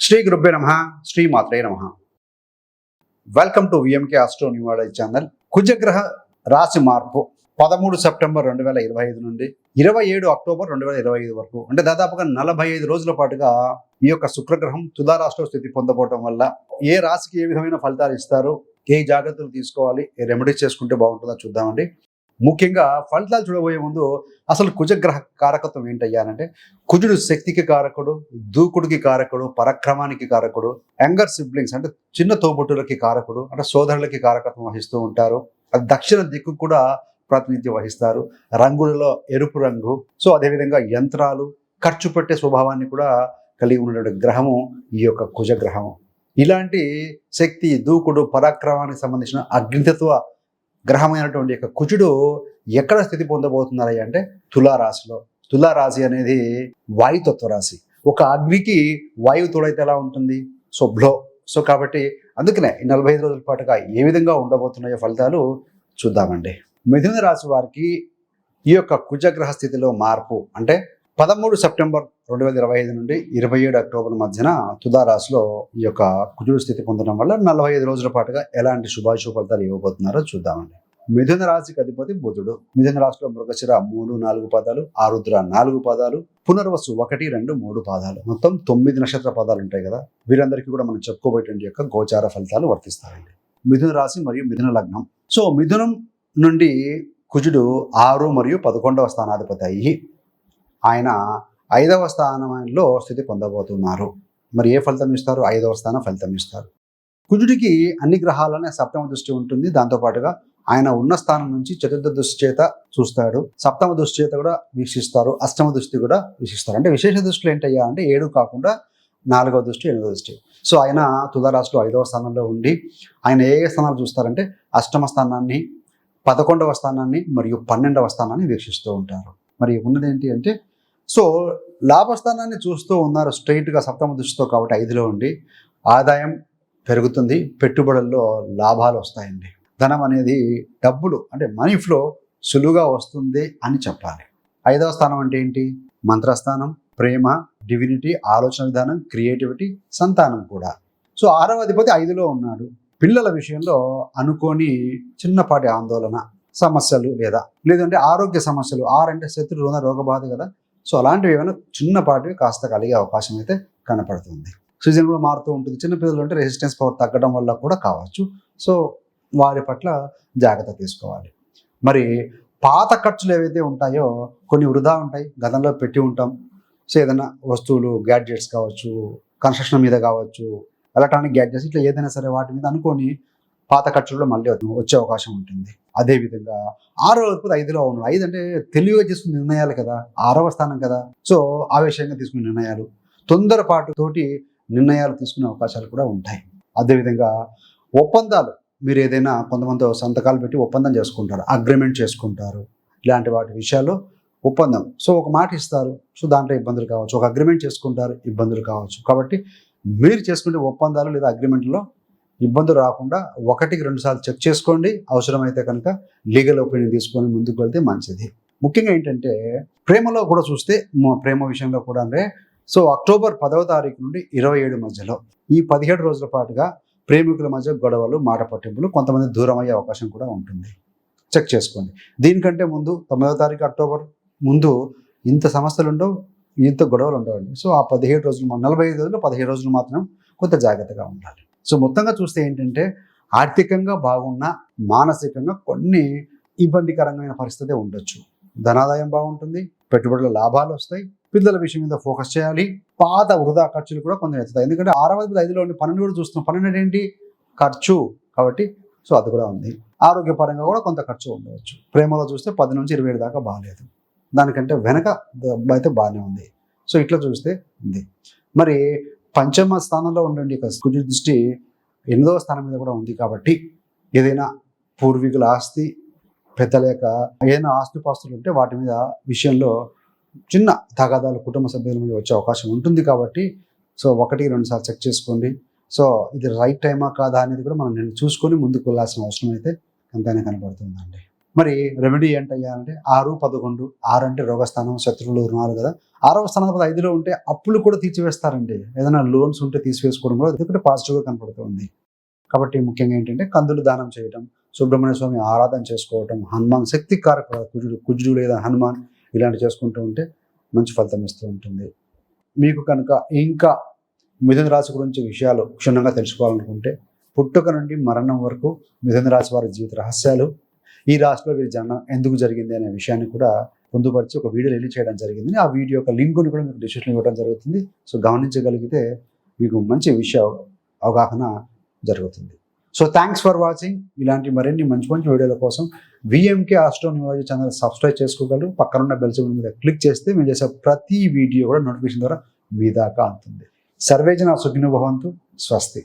శ్రీ గురుబ్బే నమ శ్రీ మాత్రే నమ. Welcome to VMK astro numerology channel కుజగ్రహ రాశి మార్పు పదమూడు సెప్టెంబర్ రెండు వేల ఇరవై ఐదు నుండి ఇరవై ఏడు అక్టోబర్ రెండు వేల ఇరవై ఐదు వరకు. అంటే దాదాపుగా నలభై ఐదు రోజుల పాటుగా ఈ యొక్క శుక్రగ్రహం తుదారాష్ట్ర స్థితి పొందబోవడం వల్ల ఏ రాశికి ఏ విధమైన ఫలితాలు ఇస్తారు ఏ జాగ్రత్తలు తీసుకోవాలి ఏ రెమెడీస్ చేసుకుంటే బాగుంటుందో చూద్దామండి. ముఖ్యంగా ఫలితాలు చూడబోయే ముందు అసలు కుజగ్రహ కారకత్వం ఏంటయ్యానంటే కుజుడు శక్తికి కారకుడు దూకుడికి కారకుడు పరక్రమానికి కారకుడు యంగర్ సిబ్లింగ్స్ అంటే చిన్న తోబుట్టులకి కారకుడు అంటే సోదరులకి కారకత్వం వహిస్తూ ఉంటారు. అది దక్షిణ దిక్కు కూడా ప్రాతినిధ్యం వహిస్తారు. రంగులలో ఎరుపు రంగు సో అదేవిధంగా యంత్రాలు ఖర్చు పెట్టే స్వభావాన్ని కూడా కలిగి ఉన్నటువంటి గ్రహము ఈ యొక్క కుజగ్రహము. ఇలాంటి శక్తి దూకుడు పరాక్రమానికి సంబంధించిన అగ్నితత్వ గ్రహమైనటువంటి యొక్క కుజుడు ఎక్కడ స్థితి పొందబోతున్నారు అంటే తులారాశిలో. తులారాశి అనేది వాయుతత్వ రాశి. ఒక అగ్నికి వాయువు తోడైతే ఎలా ఉంటుంది? సో బ్లో సో కాబట్టి అందుకనే నలభై ఐదు రోజుల పాటుగా ఏ విధంగా ఉండబోతున్నాయో ఫలితాలు చూద్దామండి. మిథున రాశి వారికి ఈ యొక్క కుజగ్రహ స్థితిలో మార్పు అంటే పదమూడు సెప్టెంబర్ రెండు వేల ఇరవై ఐదు నుండి ఇరవై ఏడు అక్టోబర్ మధ్యన తులా ఈ యొక్క కుజుడు స్థితి పొందడం వల్ల నలభై ఐదు రోజుల పాటుగా ఎలాంటి శుభాశుభ ఫలితాలు ఇవ్వబోతున్నారో చూద్దామండి. మిథున రాశికి అధిపతి బుధుడు. మిథున రాశిలో మృగశిర మూడు నాలుగు పదాలు ఆరుద్ర నాలుగు పదాలు పునర్వసు ఒకటి రెండు మూడు పాదాలు. మొత్తం తొమ్మిది నక్షత్ర పదాలు ఉంటాయి కదా వీరందరికీ కూడా మనం చెప్పుకోబోయేటువంటి యొక్క గోచార ఫలితాలు వర్తిస్తాయండి. మిథున రాశి మరియు మిథున లగ్నం. సో మిథునం నుండి కుజుడు ఆరు మరియు పదకొండవ స్థానాధిపతి అయ్యి ఆయన ఐదవ స్థానంలో స్థితి పొందబోతున్నారు. మరి ఏ ఫలితం ఇస్తారు? ఐదవ స్థానం ఫలితం ఇస్తారు. కుజుడికి అన్ని గ్రహాలనే సప్తమ దృష్టి ఉంటుంది. దాంతోపాటుగా ఆయన ఉన్న స్థానం నుంచి చతుర్థ దృష్టి చేత చూస్తాడు. సప్తమ దృష్టి చేత కూడా వీక్షిస్తారు. అష్టమ దృష్టి కూడా వీక్షిస్తారు. అంటే విశేష దృష్టిలో ఏంటయ్యా అంటే ఏడు కాకుండా నాలుగవ దృష్టి ఎనిమిదవ దృష్టి. సో ఆయన తులారాశిలో ఐదవ స్థానంలో ఉండి ఆయన ఏ స్థానాలు చూస్తారంటే అష్టమ స్థానాన్ని పదకొండవ స్థానాన్ని మరియు పన్నెండవ స్థానాన్ని వీక్షిస్తూ ఉంటారు. మరి ఉన్నది ఏంటి అంటే సో లాభస్థానాన్ని చూస్తూ ఉన్నారు స్ట్రైట్గా సప్తమ దృష్టితో కాబట్టి ఐదులో ఉండి. ఆదాయం పెరుగుతుంది పెట్టుబడుల్లో లాభాలు వస్తాయండి. ధనం అనేది డబ్బులు అంటే మనీ ఫ్లో సులువుగా వస్తుంది అని చెప్పాలి. ఐదవ స్థానం అంటే ఏంటి? మంత్రస్థానం ప్రేమ డివినిటీ ఆలోచన విధానం క్రియేటివిటీ సంతానం కూడా. సో ఆరవ అధిపతి ఐదులో ఉన్నాడు. పిల్లల విషయంలో అనుకోని చిన్నపాటి ఆందోళన సమస్యలు లేదా లేదంటే ఆరోగ్య సమస్యలు ఆరంటే శత్రు రుణ రోగబాధ కదా సో అలాంటివి ఏమైనా చిన్నపాటివి కాస్త కలిగే అవకాశం అయితే కనపడుతుంది. సీజన్ కూడా మారుతూ ఉంటుంది. చిన్నపిల్లలు అంటే రెసిస్టెన్స్ పవర్ తగ్గడం వల్ల కూడా కావచ్చు. సో వారి పట్ల జాగ్రత్త తీసుకోవాలి. మరి పాత ఖర్చులు ఏవైతే ఉంటాయో కొన్ని వృధా ఉంటాయి. గతంలో పెట్టి ఉంటాం. సో ఏదైనా వస్తువులు గ్యాడ్జెట్స్ కావచ్చు కన్స్ట్రక్షన్ మీద కావచ్చు ఎలక్ట్రానిక్ గ్యాడ్జెట్స్ ఇట్లా ఏదైనా సరే వాటి మీద అనుకొని పాత ఖర్చులు మళ్ళీ వచ్చే అవకాశం ఉంటుంది. అదేవిధంగా ఆరో లేకపోతే ఐదులో ఉన్నాడు ఐదు అంటే తెలివిగా తీసుకునే నిర్ణయాలు కదా ఆరవ స్థానం కదా. సో ఆవేశంగా తీసుకునే నిర్ణయాలు తొందరపాటు తోటి నిర్ణయాలు తీసుకునే అవకాశాలు కూడా ఉంటాయి. అదేవిధంగా ఒప్పందాలు మీరు ఏదైనా కొంతమంది సంతకాలు పెట్టి ఒప్పందం చేసుకుంటారు అగ్రిమెంట్ చేసుకుంటారు ఇలాంటి వాటి విషయాల్లో ఒప్పందం. సో ఒక మాట ఇస్తారు సో దాంట్లో ఇబ్బందులు కావచ్చు. ఒక అగ్రిమెంట్ చేసుకుంటారు ఇబ్బందులు కావచ్చు. కాబట్టి మీరు చేసుకునే ఒప్పందాలు లేదా అగ్రిమెంట్లో ఇబ్బందులు రాకుండా ఒకటికి రెండు సార్లు చెక్ చేసుకోండి. అవసరమైతే కనుక లీగల్ ఒపీనియన్ తీసుకొని ముందుకు వెళ్తే మంచిది. ముఖ్యంగా ఏంటంటే ప్రేమలో కూడా చూస్తే ప్రేమ విషయంలో కూడా అంటే సో అక్టోబర్ పదవ తారీఖు నుండి ఇరవై ఏడు మధ్యలో ఈ పదిహేడు రోజుల పాటుగా ప్రేమికుల మధ్య గొడవలు మాట పట్టింపులు కొంతమంది దూరం అయ్యే అవకాశం కూడా ఉంటుంది. చెక్ చేసుకోండి. దీనికంటే ముందు తొమ్మిదవ తారీఖు అక్టోబర్ ముందు ఇంత సమస్యలు ఉండవు ఇంత గొడవలు ఉండవండి. సో ఆ పదిహేడు రోజులు నలభై ఐదు రోజులు పదిహేడు రోజులు మాత్రం కొంత జాగ్రత్తగా ఉండాలి. సో మొత్తంగా చూస్తే ఏంటంటే ఆర్థికంగా బాగున్నా మానసికంగా కొన్ని ఇబ్బందికరమైన పరిస్థితి ఉండొచ్చు. ధనాదాయం బాగుంటుంది పెట్టుబడుల లాభాలు వస్తాయి పిల్లల విషయం మీద ఫోకస్ చేయాలి పాత వృధా ఖర్చులు కూడా కొంచెం ఎత్తుతాయి. ఎందుకంటే ఆరవ ఐదులో పన్నెండు కూడా చూస్తున్నాం. పన్నెండు ఏంటి? ఖర్చు కాబట్టి సో అది కూడా ఉంది. ఆరోగ్యపరంగా కూడా కొంత ఖర్చు ఉండవచ్చు. ప్రేమలో చూస్తే పది నుంచి ఇరవై ఏడు దాకా బాగాలేదు. దానికంటే వెనక అయితే బాగానే ఉంది. సో ఇట్లా చూస్తే ఉంది. మరి పంచమ స్థానంలో ఉండండి ఇక కుజు దృష్టి ఎనిమిదవ స్థానం మీద కూడా ఉంది కాబట్టి ఏదైనా పూర్వీకుల ఆస్తి పెద్దల యొక్క ఏదైనా ఆస్తిపాస్తులు ఉంటే వాటి మీద విషయంలో చిన్న తగాదాలు కుటుంబ సభ్యుల మీద వచ్చే అవకాశం ఉంటుంది కాబట్టి సో ఒకటి రెండు సార్లు చెక్ చేసుకోండి. సో ఇది రైట్ టైమా కాదా అనేది కూడా మనం నేను చూసుకొని ముందుకు వెళ్ళాల్సిన అవసరం అయితే ఎంతైనా కనబడుతుందండి. మరి రెమెడీ ఏంటయ్యా అంటే ఆరు పదకొండు ఆరు అంటే రోగస్థానం శత్రువులు రుణాలు కదా. ఆరవ స్థానం పద ఐదులో ఉంటే అప్పులు కూడా తీర్చివేస్తారండి. ఏదైనా లోన్స్ ఉంటే తీసివేసుకోవడం కూడా అది పాజిటివ్గా కనపడుతుంది. కాబట్టి ముఖ్యంగా ఏంటంటే కందులు దానం చేయటం సుబ్రహ్మణ్య స్వామి ఆరాధన చేసుకోవటం హనుమాన్ శక్తి కారక కుజుడు కుజుడు లేదా హనుమాన్ ఇలాంటి చేసుకుంటూ ఉంటే మంచి ఫలితం ఇస్తూ ఉంటుంది. మీకు కనుక ఇంకా మిథున రాశి గురించి విషయాలు క్షుణ్ణంగా తెలుసుకోవాలనుకుంటే పుట్టుక నుండి మరణం వరకు మిథున రాశి వారి జీవిత రహస్యాలు ఈ రాశిలో వీరి జనం ఎందుకు జరిగింది అనే విషయాన్ని కూడా పొందుపరిచి ఒక వీడియో రిలీజ్ చేయడం జరిగింది. ఆ వీడియో యొక్క లింకును కూడా మీకు డిస్క్రిప్షన్ ఇవ్వడం జరుగుతుంది. సో గమనించగలిగితే మీకు మంచి విషయ అవగాహన జరుగుతుంది. So thanks for watching. ఇలాంటి మరిన్ని మంచి మంచి వీడియోల కోసం విఎంకే ఆస్ట్రోనియాలజీ ఛానల్ సబ్స్క్రైబ్ చేసుకోగలరు. పక్కనున్న బెల్ సింబల్ మీద క్లిక్ చేస్తే మేము చేసే ప్రతి వీడియో కూడా నోటిఫికేషన్ ద్వారా మీ దాకా అందుతుంది సర్వేజన సుఖినో భవంతు. స్వస్తి.